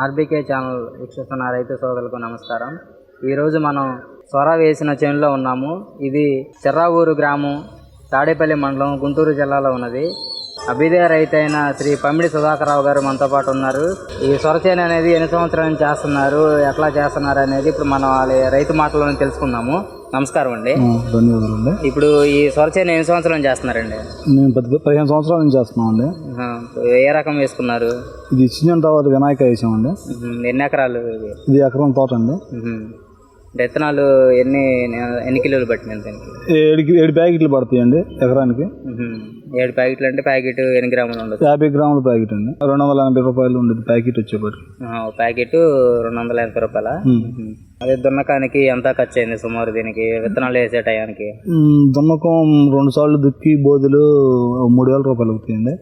RBK channel వీక్షిస్తున్న రైతు సోదరులకు నమస్కారం. ఈరోజు మనం సొర వేసిన చేనులో ఉన్నాము. ఇది చెర్రావూరు గ్రామం తాడేపల్లి మండలం గుంటూరు జిల్లాలో ఉన్నది. రైతు అయిన శ్రీ పమ్మిడి సుధాకరరావు గారు మనతో పాటు ఉన్నారు. ఈ సొర చేను అనేది ఎన్ని సంవత్సరాల నుంచి చేస్తున్నారు ఎట్లా చేస్తున్నారు అనేది ఇప్పుడు మనం వాళ్ళ రైతు మాటలను తెలుసుకుందాము. నమస్కారం అండి. ధన్యవాదాలు అండి ఇప్పుడు ఈ సొర చేను ఎన్ని సంవత్సరాల చేస్తున్నారండి? మేము పది పదిహేను సంవత్సరాల నుంచి చేస్తున్నాం అండి. ఏ రకం వేసుకున్నారు? ఇది చిన్న తర్వాత వినాయక వేసామండి. ఎన్ని ఎకరాలు ఇది? ఇది ఎకరం తోట అండి. విత్తనాలు ఎన్ని ఎన్ని కిలోలు పట్టినాయి దీనికి? ఏడు ఏడు ప్యాకెట్లు పడతాయండి ఎకరానికి. ఏడు ప్యాకెట్లు అంటే ప్యాకెట్ ఎన్ని గ్రాములు ఉండదు యాభై గ్రాముల ప్యాకెట్ అండి. రెండు వందల ఎనభై రూపాయలు ఉండేది ప్యాకెట్ వచ్చేప్పటికి. ప్యాకెట్ రెండు వందల ఎనభై రూపాయల. అదే దున్నకానికి ఎంత ఖర్చు అయింది సుమారు దీనికి విత్తనాలు వేసే టయానికి? దున్నకం రెండు సార్లు దుక్కి బోధులు మూడు వేల రూపాయలు అవుతాయండి.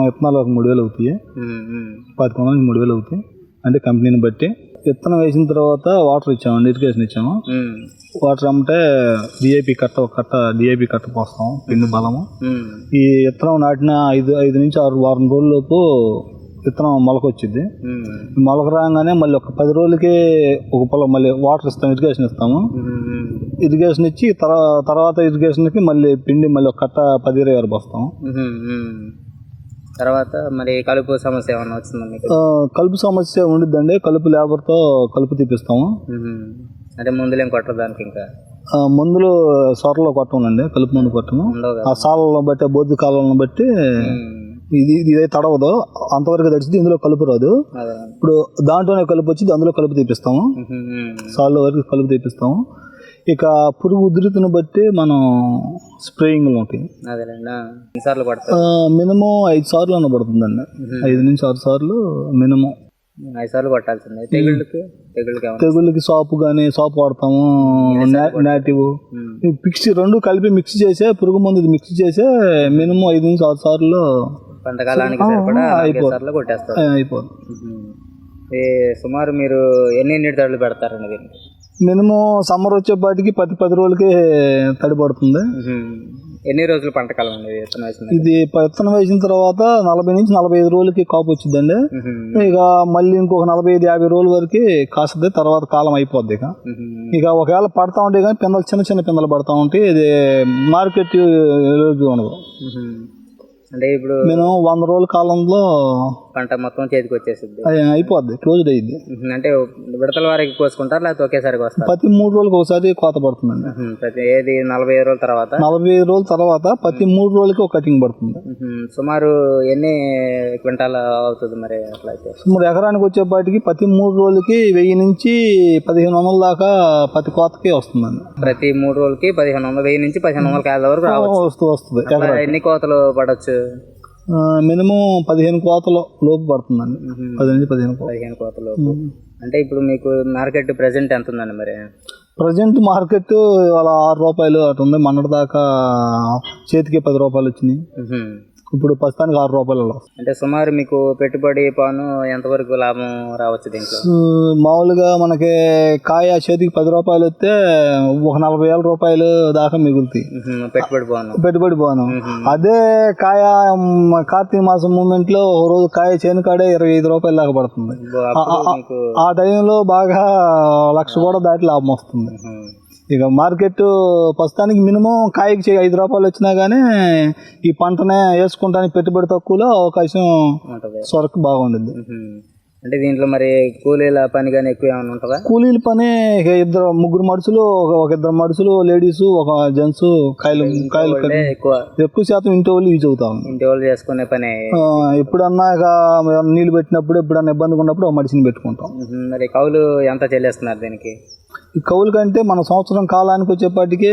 విత్తనాలు ఒక మూడు వేలు అవుతాయి. మ్మ్. పది కొందలకి మూడు వేలు అవుతాయి. అంటే కంపెనీని బట్టి. విత్తనం వేసిన తర్వాత వాటర్ ఇచ్చామండి ఇరిగేషన్ ఇచ్చాము. వాటర్ అమ్మితే డిఏపి కట్ట ఒక కట్ట డిఏపి కట్ట పోస్తాం పిండి బలము. ఈ విత్తనం నాటిన ఐదు ఐదు నుంచి ఆరు వారం రోజులలోపు విత్తనం మొలకొచ్చింది. మొలక రాగానే మళ్ళీ ఒక పది రోజులకి ఒక పొలం మళ్ళీ వాటర్ ఇస్తాం ఇరిగేషన్ ఇస్తాము. ఇరిగేషన్ ఇచ్చి తర్వాత ఇరిగేషన్కి మళ్ళీ పిండి మళ్ళీ ఒక కట్ట పది ఇరవై ఆరు పోస్తాం తర్వాత మరి కలుపు సమస్య ఏమన్నా వచ్చిందా మీకు? కలుపు సమస్య ఉండిద్దండి. కలుపు లేబర్తో కలుపు తీపిస్తాము. అంటే ముందులేం కొట్టరు దానికి ఇంకా? మందులు సొరలో కొట్టమండి కలుపు మందు కొట్టము. ఆ సాలను బట్టి ఆ బొద్దు కాలాలను బట్టి. ఇది ఇది తడవదు. అంతవరకు తడిచింది ఇందులో కలుపు రాదు. ఇప్పుడు దాంట్లోనే కలుపు వచ్చింది అందులో కలుపు తీపిస్తాము. సార్లు వరకు కలుపు తీపిస్తాము. ఇక పురుగు ఉధృతిని బట్టి మనం స్ప్రేయింగ్లు ఉంటాయి మినిమం ఐదు సార్లు అన్న పడుతుందండి. ఐదు నుంచి ఆరు సార్లు మినిమం. ఐదు సార్లు కొట్టాల్సిందే తెగుళ్ళకి? తెగుళ్ళకి ఏమన్నా? తెగుళ్ళకి సాపు కానీ సాపు వాడతాము నాటివ్. మిక్సీ రెండు కలిపి మిక్స్ చేసే పురుగు మందు మిక్స్ చేసే మినిమం ఐదు నుంచి ఆరు సార్లు పంటకాలానికి సరిపడా కొట్టేస్తారు. అయిపోతుంది సుమారు మీరు ఎన్ని నీటి తడులు పెడతారండి దీనికి? మినిమం సమ్మర్ వచ్చేపాటికి పది పది రోజులకి తడి పడుతుంది. ఎన్ని రోజులు విత్తనం వేసిన ఇది విత్తనం వేసిన తర్వాత నలభై నుంచి నలభై ఐదు రోజులకి కాపు వచ్చిందండి. ఇక మళ్ళీ ఇంకొక నలభై ఐదు యాభై రోజుల వరకు కాస్తుంది తర్వాత కాలం అయిపోద్ది ఇక. ఇక ఒకవేళ పడతా ఉంటే కానీ పిందలు చిన్న చిన్న పిందలు పడతా ఉంటాయి ఇది మార్కెట్ ఎలుగు ఉండదు. అంటే ఇప్పుడు నేను వంద రోజుల కాలంలో పంట మొత్తం చేతికి వచ్చేసింది అయిపోద్ది క్లోజ్డ్ అయ్యింది అంటే విడతల వారికి కోసుకుంటారు లేకపోతే ఒకేసారి కోస్తారు ప్రతి మూడు రోజులకు ఒకసారి కోత పడుతుందండి. ప్రతి ఏది నలభై ఐదు రోజుల తర్వాత? నలభై ఐదు రోజుల తర్వాత ప్రతి మూడు రోజులకి ఒక కటింగ్ పడుతుంది. సుమారు ఎన్ని క్వింటాల అవుతుంది మరి అట్లా అయితే? సుమారు ఎకరానికి వచ్చేపాటికి ప్రతి మూడు రోజులకి వెయ్యి నుంచి పదిహేను వందల దాకా ప్రతి కోతకి వస్తుందండి. ప్రతి మూడు రోజులకి పదిహేను వందల వెయ్యి నుంచి పదిహేను వందల కాయల వరకు వస్తూ వస్తుంది ఎన్ని కోతలు పడవచ్చు మినిమం పదిహేను కోతలు లోపు పడుతుందండి. పది నుంచి పదిహేను పదిహేను కోతలు అంటే ఇప్పుడు మీకు మార్కెట్ ప్రెసెంట్ ఎంత ఉందండి మరి? ప్రజెంట్ మార్కెట్ ఇవాళ ఆరు రూపాయలు అటు ఉంది. మొన్నటి దాకా చేతికి పది రూపాయలు వచ్చినాయి. ఇప్పుడు ప్రస్తుతానికి ఆరు రూపాయలు అలా వస్తుంది. అంటే సుమారు మీకు పెట్టుబడి పాను ఎంతవరకు లాభం రావచ్చు దీంట్లో మామూలుగా మనకి కాయ చేతికి పది రూపాయలు వస్తే ఒక నలభై వేల రూపాయలు దాకా మిగులుతాయి. పెట్టుబడి పాను పెట్టుబడి పోను. అదే కాయ కార్తీక మాసం మూమెంట్లో ఒక రోజు కాయ చేను కాడే ఇరవై ఐదు రూపాయల దాకా పడుతుంది ఆ టైంలో బాగా లక్ష కూడా దాటి లాభం వస్తుంది. ఇక మార్కెట్ ప్రస్తుతానికి మినిమం కాయకి ఐదు రూపాయలు వచ్చినా కానీ ఈ పంటనే వేసుకుంటానికి పెట్టుబడి తక్కువలో అవకాశం ఉంటది. సొరకు బాగుంటుంది. అంటే దీంట్లో మరి కూలీల పని కానీ ఎక్కువ ఏమైనా ఉంటుందా? కూలీల పని ఇద్దరు ముగ్గురు మనుషులు ఒక ఇద్దరు మనుషులు లేడీస్ ఒక జెంట్స్ కాయలు కాయలు ఎక్కువ. ఎక్కువ శాతం ఇంటి వాళ్ళు యూజ్ అవుతాం ఇంటి వాళ్ళు చేసుకునే పని. ఎప్పుడన్నా ఇక నీళ్ళు పెట్టినప్పుడు ఎప్పుడన్నా ఇబ్బందిగా ఉన్నప్పుడు ఒక మనిషిని పెట్టుకుంటాం. మరి కౌలు ఎంత చెల్లిస్తున్నారు దీనికి? ఈ కౌలు కంటే మన సంవత్సరం కాలానికి వచ్చేపాటికి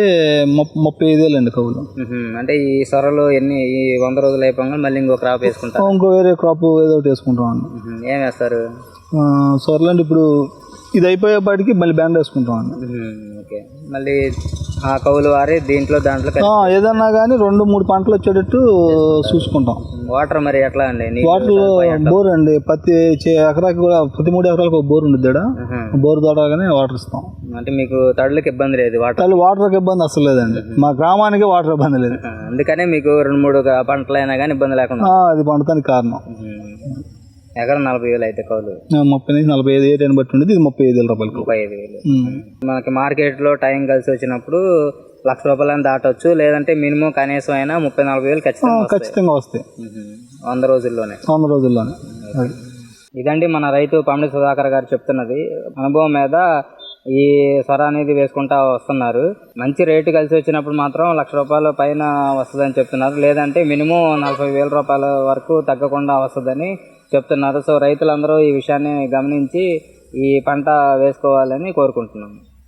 ముప్- ముప్పై ఐదేళ్ళండి కౌలు మ్మ్. అంటే ఈ సొరలు ఎన్ని ఈ వంద రోజులు అయిపోగా మళ్ళీ ఇంకో క్రాప్ వేసుకుంటారు ఇంకో వేరే క్రాప్ ఏదో ఒకటి వేసుకుంటాం అండి. ఏం వేస్తారు సొరలండి ఇప్పుడు ఇది అయిపోయేపాటికి మళ్ళీ బ్యాండ్ వేసుకుంటాం అండి. ఓకే మళ్ళీ ఆ కౌలు వారి దీంట్లో దాంట్లో కలిపి- ఏదన్నా కానీ రెండు మూడు పంటలు వచ్చేటట్టు చూసుకుంటాం. వాటర్ మరి ఎట్లా అండి? నీళ్ళు వాటర్? బోర్ అండి. ప్రతి చే- ఎకరాకి కూడా ప్రతి మూడు ఎకరాలకు ఒక బోర్ ఉంది ఇక్కడ. బోర్ ద్వారాగానే వాటర్ ఇస్తాం. అంటే మీకు తడులకు ఇబ్బంది లేదు వాటర్? అసలు వాటర్కి ఇబ్బంది అసలు లేదండి. మా గ్రామానికి వాటర్ ఇబ్బంది లేదు. అందుకనే మీకు రెండు మూడు పంటలు అయినా కానీ ఇబ్బంది లేకుండా? ఆ, అది పండటానికి కారణం. ఎకరం నలభై వేలు అయితే కౌలు. ముప్పై నుంచి నలభై ఐదు ఏరియాని బట్టి ఉండేది. ఇది ముప్పై ఐదు వేల రూపాయలకు ముప్పై ఐదు వేలు. మనకి మార్కెట్లో టైం కలిసి వచ్చినప్పుడు లక్ష రూపాయలని దాటొచ్చు. లేదంటే మినిమం కనీసం అయినా ముప్పై నలభై వేలు ఖచ్చితంగా వస్తాయి. ఖచ్చితంగా వస్తాయి. వంద రోజుల్లోనే. వంద రోజుల్లోనే. ఇదండి మన రైతు పండి సుధాకర్ గారు చెప్తున్నది. అనుభవం మీద ఈ స్వర అనేది వేసుకుంటా వస్తున్నారు. మంచి రేటు కలిసి వచ్చినప్పుడు మాత్రం లక్ష రూపాయల పైన వస్తుందని చెప్తున్నారు. లేదంటే మినిమం నలభై వేల రూపాయల వరకు తగ్గకుండా వస్తుందని చెప్తున్నారు. సో రైతులందరూ ఈ విషయాన్ని గమనించి ఈ పంట వేసుకోవాలని కోరుకుంటున్నాము.